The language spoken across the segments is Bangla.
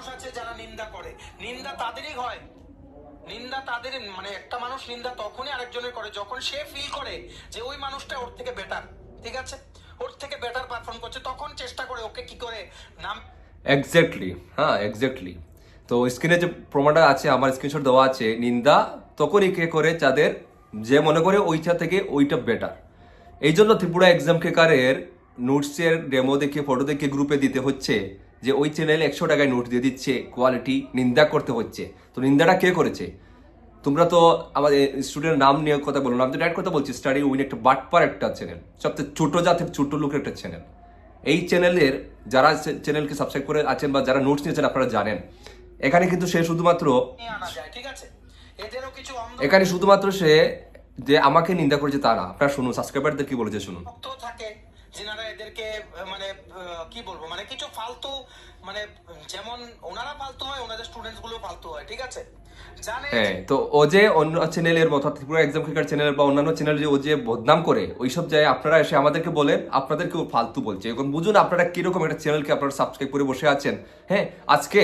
মানুষ আছে যারা নিন্দা করে। নিন্দা তাদেরই হয়। নিন্দা তাদের মানে একটা মানুষ নিন্দা তখনই আরেকজনের করে যখন সে ফিল করে যে ওই মানুষটা ওর থেকে বেটার ঠিক আছে? ওর থেকে বেটার পারফর্ম করছে, তখন চেষ্টা করে ওকে কি করে নাম এক্স্যাক্টলি হ্যাঁ এক্স্যাক্টলি তো স্ক্রিনে যে প্রমাণটা আছে, আমার স্ক্রিনশট দেওয়া আছে, নিন্দা তখনই কে করে? যাদের যে মনে করে ওইটা থেকে ওইটা বেটার এই জন্য ত্রিপুরা এক্সাম কেকারের নোটসের ডেমো দেখে ফটো দেখে গ্রুপে দিতে হচ্ছে। যে ওই চ্যানেলে একশো টাকায় নোট দিয়ে দিচ্ছে কোয়ালিটি নিন্দা করতে হচ্ছে। তো নিন্দাটা কে করেছে? তোমরা তো আমাদের স্টুডেন্ট নাম নিয়ে কথা বলো না, আমি তো ডাইরেক্ট কথা বলছি স্টাডি উইন একটা বাটপার একটা চ্যানেল সবচেয়ে ছোট জাতের, ছোট লোকের একটা চ্যানেল এই চ্যানেলের যারা চ্যানেলকে সাবস্ক্রাইব করে আছেন বা যারা নোটস নিয়েছেন আপনারা জানেন, এখানে কিন্তু সে শুধুমাত্র এখানে শুধুমাত্র সে যে আমাকে নিন্দা করেছে তারা। আপনারা শুনুন সাবস্ক্রাইবারদের কি বলেছে শুনুন। যেনারা এদেরকে মানে কি বলব মানে কিছু ফালতু মানে যেমন ওনারা ফালতু হয়, ওনাদের স্টুডেন্টসগুলো ফালতু হয়, ঠিক আছে? হ্যাঁ তো ও যে অন্য চ্যানেলের মতো ত্রিপুরা এক্সাম ক্রিকেট চ্যানেল বা অন্যান্য চ্যানেল যে ও যে বদনাম করে, ওইসব জায়গায় আপনারা এসে আমাদেরকে বলেন, আপনাদেরকে ফালতু বলছে। এখন বুঝুন আপনারা কীরকম একটা চ্যানেলকে আপনারা সাবস্ক্রাইব করে বসে আছেন। হ্যাঁ আজকে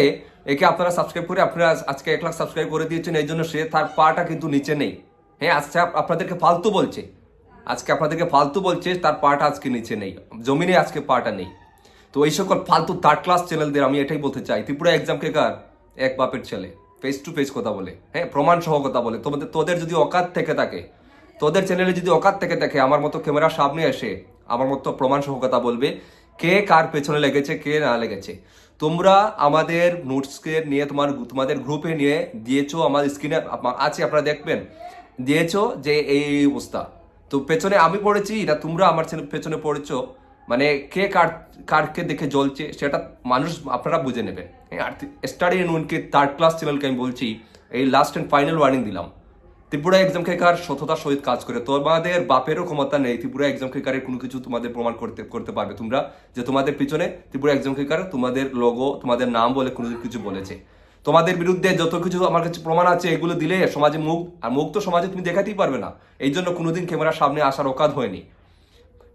একে আপনারা সাবস্ক্রাইব করে, আপনারা আজকে এক লাখ সাবস্ক্রাইব করে দিয়েছেন এই জন্য সে তার পাটা কিন্তু নিচে নেই। হ্যাঁ আজকে আপনাদেরকে ফালতু বলছে। আজকে আপনাদেরকে ফালতু বলছে, তার পাটা আজকে নিচে নেই। জমিনে আজকে পাটা নেই। তো এই সকল ফালতু থার্ড ক্লাস চ্যানেলদের আমি এটাই বলতে চাই, ত্রিপুরা এক্সাম কেকার এক বাপের ছেলে ফেস টু ফেস কথা বলে হ্যাঁ প্রমাণ সহ কথা বলে। তোমাদের, তোদের যদি অকাত থেকে থাকে, তোদের চ্যানেলে যদি অকাত থেকে থাকে, আমার মতো ক্যামেরার সামনে এসে আমার মতো প্রমাণ সহ কথা বলবে, কে কার পেছনে লেগেছে, কে না লেগেছে। তোমরা আমাদের নোটসকে নিয়ে, তোমার তোমাদের গ্রুপে নিয়ে দিয়েছ, আমার স্ক্রিনে আছে, আপনারা দেখবেন, দিয়েছ যে এই এই অবস্থা। তো পেছনে আমি পড়েছি না তোমরা আমার ছেলে- পেছনে পড়েছো। মানে কে কার, কারকে দেখে জ্বলছে, সেটা মানুষ, আপনারা বুঝে নেবেন আর স্টাডি ইন উনকে থার্ড ক্লাস চ্যানেলকে আমি বলছি, এই লাস্ট অ্যান্ড ফাইনাল ওয়ার্নিং দিলাম। ত্রিপুরা এক্সাম কেকার সততার সহিত কাজ করে, তোমাদের বাপেরও ক্ষমতা নেই, ত্রিপুরা এক্সাম কেকারের কোনো কিছু তোমাদের প্রমাণ করতে করতে পারবে তোমরা। যে তোমাদের পিছনে ত্রিপুরা এক্সাম কেকার তোমাদের লোগো তোমাদের নাম বলে কোনো কিছু বলেছে। তোমাদের বিরুদ্ধে যত কিছু আমার কাছে প্রমাণ আছে এগুলো দিলে সমাজে মুখ আর মুখ তো সমাজে তুমি দেখাতেই পারবে না। এই জন্য কোনোদিন ক্যামেরার সামনে আসার অকাদ হয়নি।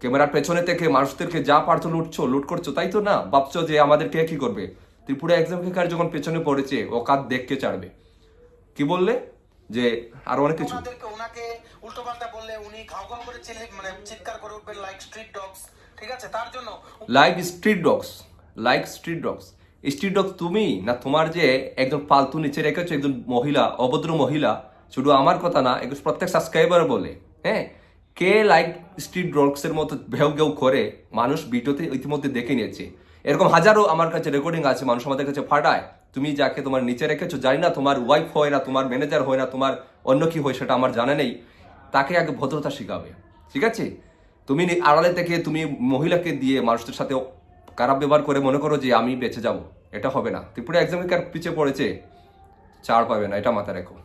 ক্যামেরার পেছনে থেকে মানুষদেরকে যা পারছ লুটছো লুট করছ তাই তো না? ভাবছ যে আমাদেরকে কি করবে? ত্রিপুরা এক্সাম কেকার যখন পেছনে পড়েছে অকাত দেখকে চাড়বে কি বললে? যে আরও অনেক কিছু। ওনাদেরকে ওনাকে উল্টো পাল্টা বললে উনি ঘাউ ঘাউ করে চিল্লি মানে চিৎকার করে উঠবেন লাইক স্ট্রিট ডগস ঠিক আছে? তার জন্য like street dogs like street dogs street dogs তুমি না তোমার যে একজন পালতু নিচে রেখেছো, একজন মহিলা, অভদ্র মহিলা, শুধু আমার কথা না, একজন প্রত্যেক সাবস্ক্রাইবার বলে হ্যাঁ? কে লাইক স্ট্রিট ডগস এর মতো ভেউ গেউ করে মানুষ ভিডিওতে ইতিমধ্যে দেখে নিয়েছে? এরকম হাজারো আমার কাছে রেকর্ডিং আছে, মানুষ আমাদের কাছে ফাটায়। তুমি যাকে তোমার নিচে রেখেছো, জানি না তোমার ওয়াইফ হয় না, তোমার ম্যানেজার হয় না, তোমার অন্য কি হয় সেটা আমার জানা নেই। তাকে আগে ভদ্রতা শিখাবে, ঠিক আছে? তুমি আড়ালে থেকে তুমি মহিলাকে দিয়ে মানুষদের সাথে খারাপ ব্যবহার করে মনে করো যে আমি বেঁচে যাব, এটা হবে না। ত্রিপুরা এক্সামিকার পিছিয়ে পড়েছে, চার পাবে না, এটা মাথায় রেখো।